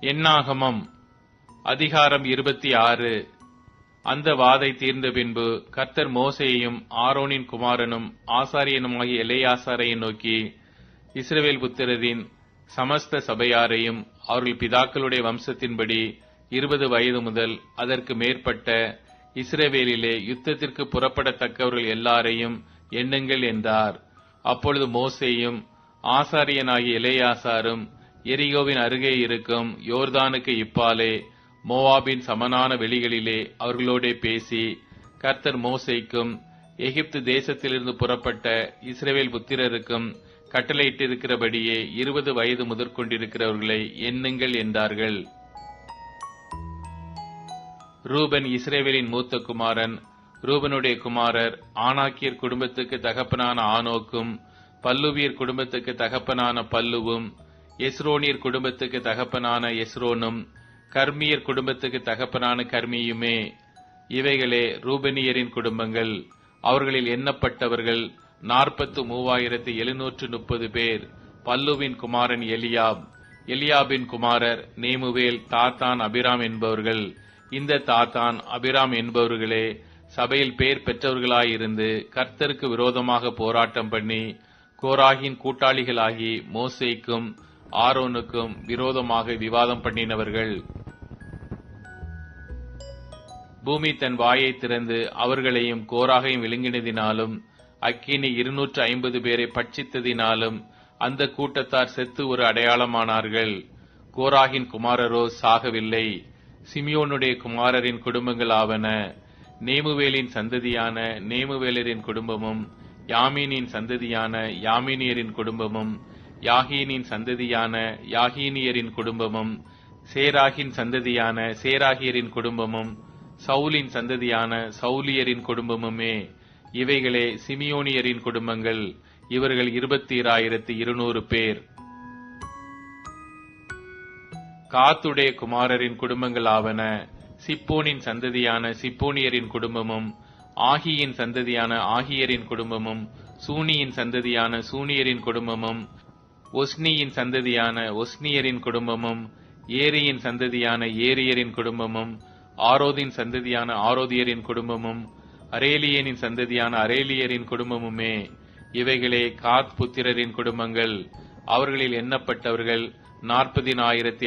எண்ணாகமம் அதிகாரம் இருபத்தி ஆறு. அந்த வாதை தீர்ந்த பின்பு கர்த்தர் மோசையையும் ஆரோனின் குமாரனும் ஆசாரியனுமாகிய இளையாசாரையை நோக்கி இஸ்ரவேல் புத்திரரின் சமஸ்த சபையாரையும் அவர்கள் பிதாக்களுடைய வம்சத்தின்படி இருபது வயது முதல் அதற்கு மேற்பட்ட இஸ்ரவேலிலே யுத்தத்திற்கு புறப்படத்தக்கவர்கள் எல்லாரையும் எண்ணுங்கள் என்றார். அப்பொழுது மோசேயும் ஆசாரியனாகிய இளையாசாரும் எரிகோவின் அருகே இருக்கும் யோர்தானுக்கு இப்பாலே மோவாபின் சமனான வெளிகளிலே அவர்களோடே பேசி கர்த்தர் மோசைக்கும் எகிப்து தேசத்திலிருந்து புறப்பட்ட இஸ்ரேவேல் புத்திரருக்கும் கட்டளையிட்டிருக்கிறபடியே இருபது வயது முதற்கொண்டிருக்கிறவர்களை எண்ணுங்கள் என்றார்கள். ரூபன் இஸ்ரேவேலின் மூத்த குமாரன் ரூபனுடைய குமாரர் ஆனாக்கியர் குடும்பத்துக்கு தகப்பனான ஆனோக்கும் பல்லுவியர் குடும்பத்துக்கு தகப்பனான பல்லுவும் எஸ்ரோனியர் குடும்பத்துக்கு தகப்பனான எஸ்ரோனும் கர்மியர் குடும்பத்துக்கு தகப்பனான கர்மியுமே. இவைகளே ரூபனியரின் குடும்பங்கள். அவர்களில் எண்ணப்பட்டவர்கள் நாற்பத்து மூவாயிரத்து எழுநூற்று முப்பது பேர். பல்லுவின் குமாரன் எலியாப். எலியாபின் குமாரர் நேமுவேல் தாத்தான் அபிராம் என்பவர்கள். இந்த தாத்தான் அபிராம் என்பவர்களே சபையில் பேர் பெற்றவர்களாயிருந்து கர்த்தருக்கு விரோதமாக போராட்டம் பண்ணி கோராகின் கூட்டாளிகளாகி மோசேக்கும் ஆரோனுக்கும் விரோதமாக விவாதம் பண்ணினவர்கள் பூமி தன் வாயை திறந்து அவர்களையும் கோராகையும் விழுங்கினதினாலும் அக்கினி இருநூற்று ஐம்பது பேரை பட்சித்ததினாலும் அந்த கூட்டத்தார் செத்து ஒரு அடையாளமானார்கள். கோராகின் குமாரரோ சாகவில்லை. சிமியோனுடைய குமாரரின் குடும்பங்கள் ஆவன நேமுவேலின் சந்ததியான நேமுவேலரின் குடும்பமும் யாமீனின் சந்ததியான யாமீனியரின் குடும்பமும் யாகீனின் சந்ததியான யாகீனியரின் குடும்பமும் சேராகின் சந்ததியான சேராகியரின் குடும்பமும் சவுலின் சந்ததியான சவுலியரின் குடும்பமுமே. இவைகளே சிமியோனியரின் குடும்பங்கள். இவர்கள் இருபத்தி இருநூறு பேர். காத்துடைய குமாரரின் குடும்பங்கள் ஆவன சிப்போனின் சந்ததியான சிப்போனியரின் குடும்பமும் ஆகியின் சந்ததியான ஆகியரின் குடும்பமும் சூனியின் சந்ததியான சூனியரின் குடும்பமும் ஒஸ்னியின் சந்ததியான ஒஸ்னியரின் குடும்பமும் ஏரியின் சந்ததியான ஏரியரின் குடும்பமும் ஆரோதின் சந்ததியான ஆரோதியரின் குடும்பமும் அரேலியனின் சந்ததியான அரேலியரின் குடும்பமுமே இவைகளே காத் புத்திரரின் குடும்பங்கள். அவர்களில் எண்ணப்பட்டவர்கள் நாற்பதினாயிரத்தி